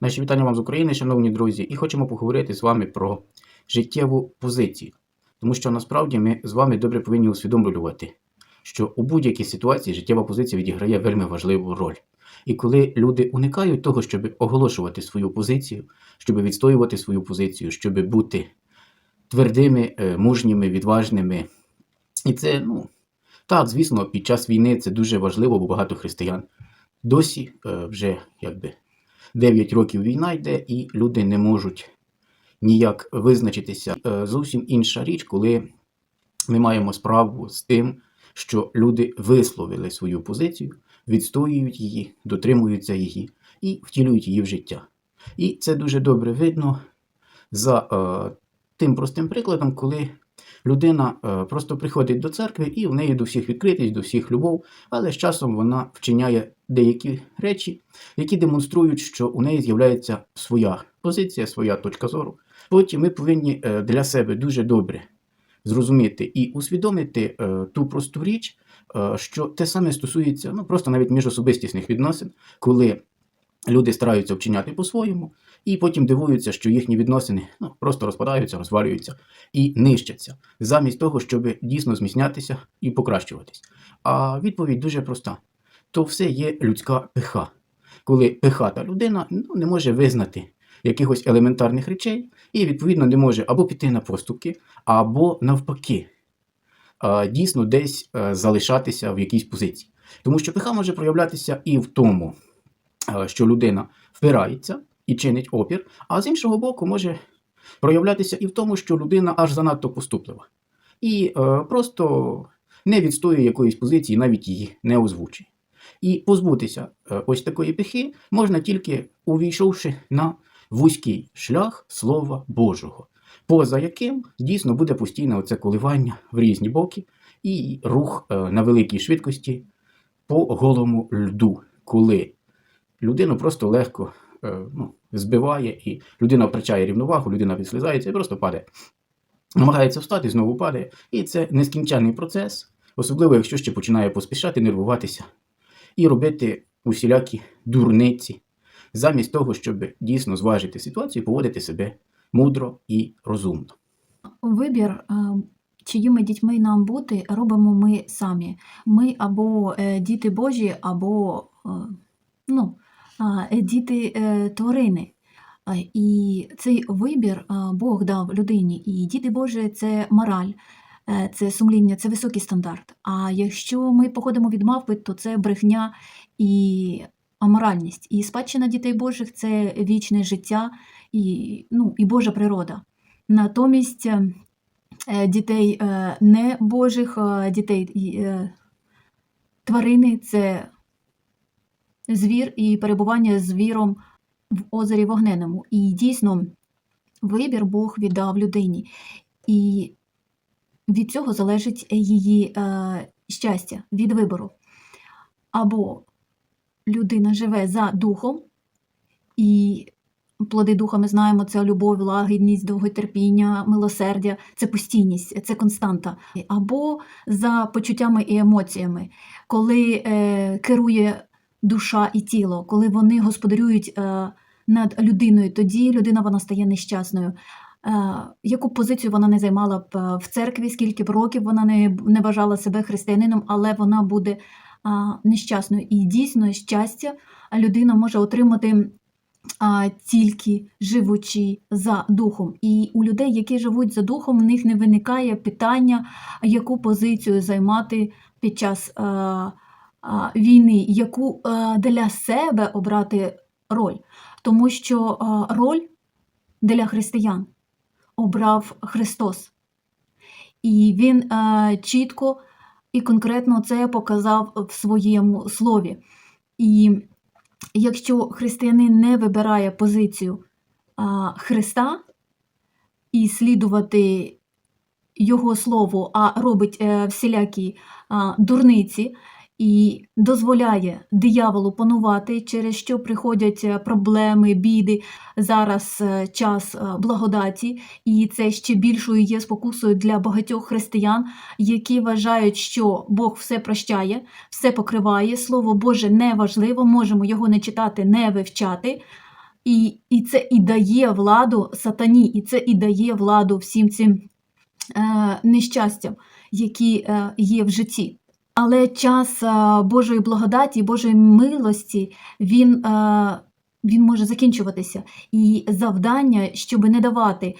Наші вітання вам з України, шановні друзі, і хочемо поговорити з вами про життєву позицію. Тому що насправді ми з вами добре повинні усвідомлювати, що у будь-якій ситуації життєва позиція відіграє вельми важливу роль. І коли люди уникають того, щоб оголошувати свою позицію, щоб відстоювати свою позицію, щоб бути твердими, е, мужніми, відважними. І це, ну, так, звісно, під час війни це дуже важливо, бо багато християн досі е, вже якби 9 років війна йде, і люди не можуть ніяк визначитися. Е, Зовсім інша річ, коли ми маємо справу з тим, що люди висловили свою позицію, відстоюють її, дотримуються її і втілюють її в життя. І це дуже добре видно за е, тим простим прикладом, коли людина е, просто приходить до церкви і в неї до всіх відкритість, до всіх любов, але з часом вона вчиняє деякі речі, які демонструють, що у неї з'являється своя позиція, своя точка зору. Потім ми повинні е, для себе дуже добре зрозуміти і усвідомити е, ту просту річ, що те саме стосується ну, просто навіть міжособистісних відносин, коли люди стараються вчиняти по-своєму, і потім дивуються, що їхні відносини ну, просто розпадаються, розвалюються і нищаться, замість того, щоб дійсно зміцнятися і покращуватись. А відповідь дуже проста: то все є людська пиха, коли пихата людина ну, не може визнати якихось елементарних речей, і відповідно не може або піти на поступки, або навпаки, дійсно десь е, залишатися в якійсь позиції. Тому що пиха може проявлятися і в тому, що людина впирається і чинить опір, а з іншого боку, може проявлятися і в тому, що людина аж занадто поступлива. І е, просто не відстоює якоїсь позиції, навіть її не озвучує. І позбутися е, ось такої пихи можна тільки увійшовши на вузький шлях Слова Божого, поза яким дійсно буде постійне оце коливання в різні боки і рух е, на великій швидкості по голому льду, коли людину просто легко е, ну, збиває, і людина втрачає рівновагу, людина відслизається і просто падає. Намагається встати, знову падає. І це нескінченний процес, особливо якщо ще починає поспішати, нервуватися і робити усілякі дурниці, замість того, щоб дійсно зважити ситуацію і поводити себе мудро і розумно. Вибір, е, чиїми дітьми нам бути, робимо ми самі. Ми або е, діти Божі, або ну, діти е, тварини. І цей вибір Бог дав людині. І діти Божі це мораль, е, це сумління, це високий стандарт. А якщо ми походимо від мавпи, то це брехня і аморальність. І спадщина дітей Божих це вічне життя і, ну, і Божа природа. Натомість е, дітей не Божих, дітей тварини це звір і перебування з звіром в озері Вогненому. І дійсно вибір Бог віддав людині. І від цього залежить її е, щастя від вибору. Або людина живе за духом, і плоди духа ми знаємо: це любов, лагідність, довготерпіння, милосердя, це постійність, це константа. Або за почуттями і емоціями, коли е, керує душа і тіло, коли вони господарюють е, над людиною, тоді людина вона стає нещасною. Е, яку позицію вона не займала б е, в церкві, скільки б років вона не, не вважала себе християнином, але вона буде нещасною. І дійсно щастя людина може отримати тільки живучи за духом. І у людей, які живуть за духом, в них не виникає питання, яку позицію займати під час війни, яку для себе обрати роль. Тому що роль для християн обрав Христос. І Він чітко і конкретно це показав в своєму слові. І якщо християнин не вибирає позицію Христа і слідувати Його Слову, а робить е, всілякі дурниці і дозволяє дияволу панувати, через що приходять е, проблеми, біди. Зараз е, час е, благодаті, і це ще більшою є спокусою для багатьох християн, які вважають, що Бог все прощає, все покриває. Слово Боже не важливо, можемо його не читати, не вивчати. І, і це і дає владу сатані, і це і дає владу всім цим е, нещастям, які е, є в житті. Але час е, Божої благодаті, Божої милості, він, е, він може закінчуватися. І завдання, щоб не давати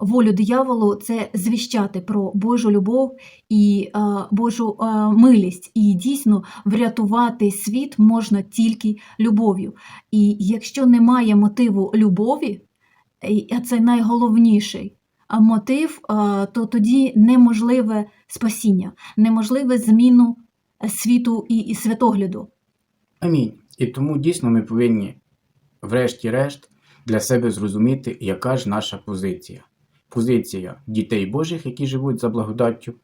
волю дияволу, це звіщати про Божу любов і Божу милість. І дійсно врятувати світ можна тільки любов'ю. І якщо немає мотиву любові, а це найголовніший мотив, то тоді неможливе спасіння, неможливе зміну е, світу і, і святогляду. Амінь. І тому дійсно ми повинні, врешті-решт, для себе зрозуміти, яка ж наша позиція. Позиція дітей Божих, які живуть за благодаттю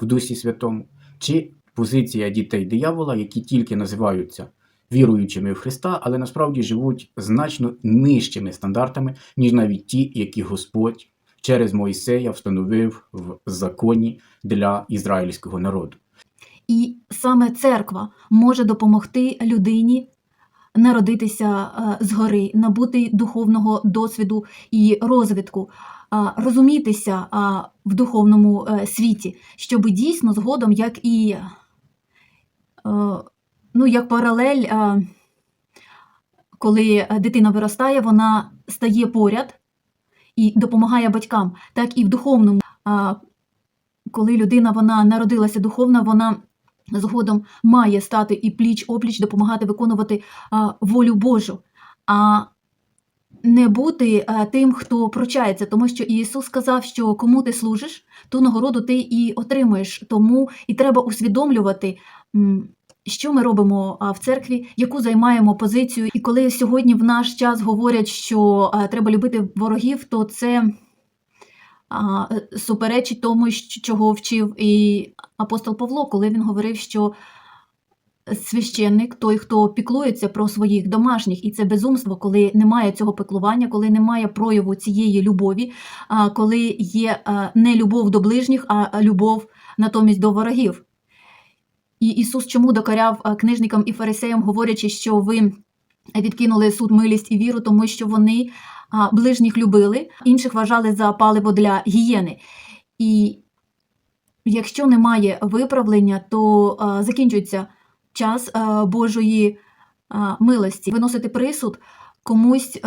в Дусі Святому, чи позиція дітей диявола, які тільки називаються віруючими в Христа, але насправді живуть значно нижчими стандартами, ніж навіть ті, які Господь через Моїсея встановив в законі для ізраїльського народу. І саме церква може допомогти людині народитися е, згори, набути духовного досвіду і розвитку, розумітися в духовному е, світі, щоб дійсно згодом, як і е, ну, як паралель, коли дитина виростає, вона стає поряд і допомагає батькам, так і в духовному. Коли людина вона народилася духовна, вона згодом має стати і пліч опліч допомагати виконувати волю Божу, а не бути а, тим, хто пручається, тому що Ісус сказав, що кому ти служиш, ту нагороду ти і отримуєш. Тому і треба усвідомлювати. Що ми робимо в церкві, яку займаємо позицію, і коли сьогодні в наш час говорять, що треба любити ворогів, то це суперечить тому, чого вчив і апостол Павло, коли він говорив, що священник той, хто піклується про своїх домашніх, і це безумство, коли немає цього піклування, коли немає прояву цієї любові, коли є не любов до ближніх, а любов натомість до ворогів. І Ісус чому докаряв книжникам і фарисеям, говорячи, що ви відкинули суд, милість і віру, тому що вони ближніх любили, інших вважали за паливо для гієни. І якщо немає виправлення, то закінчується час Божої милості. Виносити присуд комусь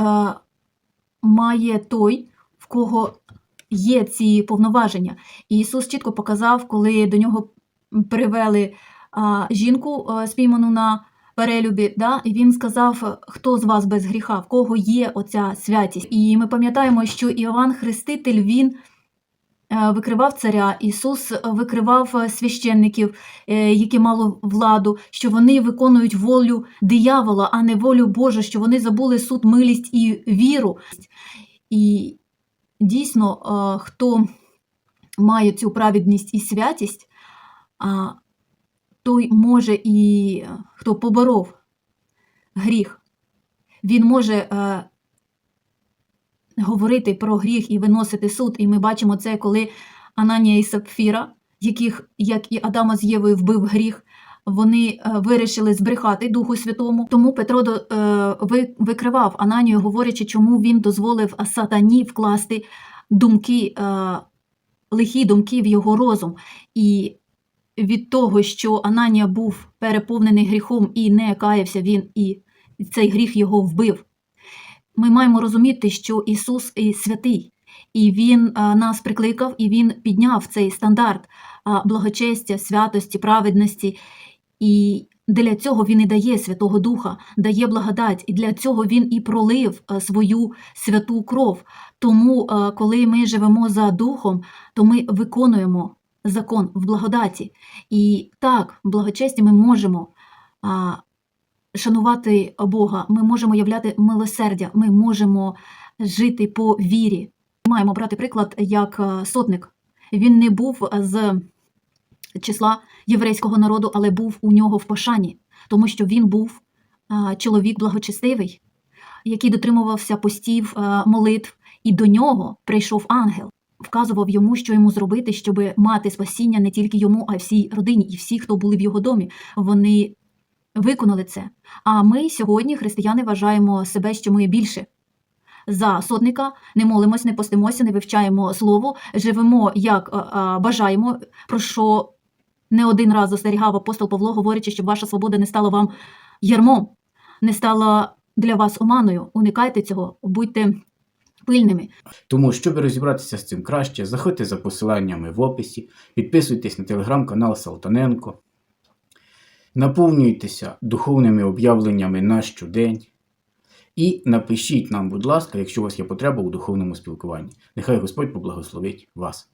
має той, в кого є ці повноваження. І Ісус чітко показав, коли до нього привели жінку, спійману на перелюбі, да? і він сказав, хто з вас без гріха, в кого є оця святість. І ми пам'ятаємо, що Іоанн Хреститель він е, викривав царя, Ісус викривав е, священників, е, які мали владу, що вони виконують волю диявола, а не волю Божу, що вони забули суд, милість і віру. І дійсно, е, хто має цю праведність і святість, той може і е, хто поборов гріх, він може е, говорити про гріх і виносити суд. І ми бачимо це, коли Ананія і Сапфіра, яких, як і Адама з Євою, вбив гріх, вони е, вирішили збрехати Духу Святому. Тому Петро е, викривав Ананію, говорячи, чому він дозволив сатані вкласти думки, е, лихі думки в його розум. І від того, що Ананія був переповнений гріхом і не каявся він, і цей гріх його вбив. Ми маємо розуміти, що Ісус і святий, і Він нас прикликав, і Він підняв цей стандарт благочестя, святості, праведності. І для цього Він і дає Святого Духа, дає благодать, і для цього Він і пролив свою святу кров. Тому, коли ми живемо за Духом, то ми виконуємо закон в благодаті. І так, в благочесті ми можемо а, шанувати Бога, ми можемо являти милосердя, ми можемо жити по вірі. Маємо брати приклад як е, сотник. Він не був з числа єврейського народу, але був у нього в пошані, тому що він був а, чоловік благочестивий, який дотримувався постів молитв, і до нього прийшов ангел вказував йому, що йому зробити, щоб мати спасіння не тільки йому, а й всій родині, і всі, хто були в його домі. Вони виконали це. А ми сьогодні, християни, вважаємо себе, що ми більше за сотника, не молимось, не постимося, не вивчаємо слово, живемо як а, а, бажаємо, про що не один раз застерігав апостол Павло, говорячи, щоб ваша свобода не стала вам ярмом, не стала для вас оманою. Уникайте цього, будьте пильними. Тому, щоб розібратися з цим краще, заходьте за посиланнями в описі, підписуйтесь на телеграм-канал Салтаненко, наповнюйтеся духовними об'явленнями на щодень. І напишіть нам, будь ласка, якщо у вас є потреба у духовному спілкуванні. Нехай Господь поблагословить вас.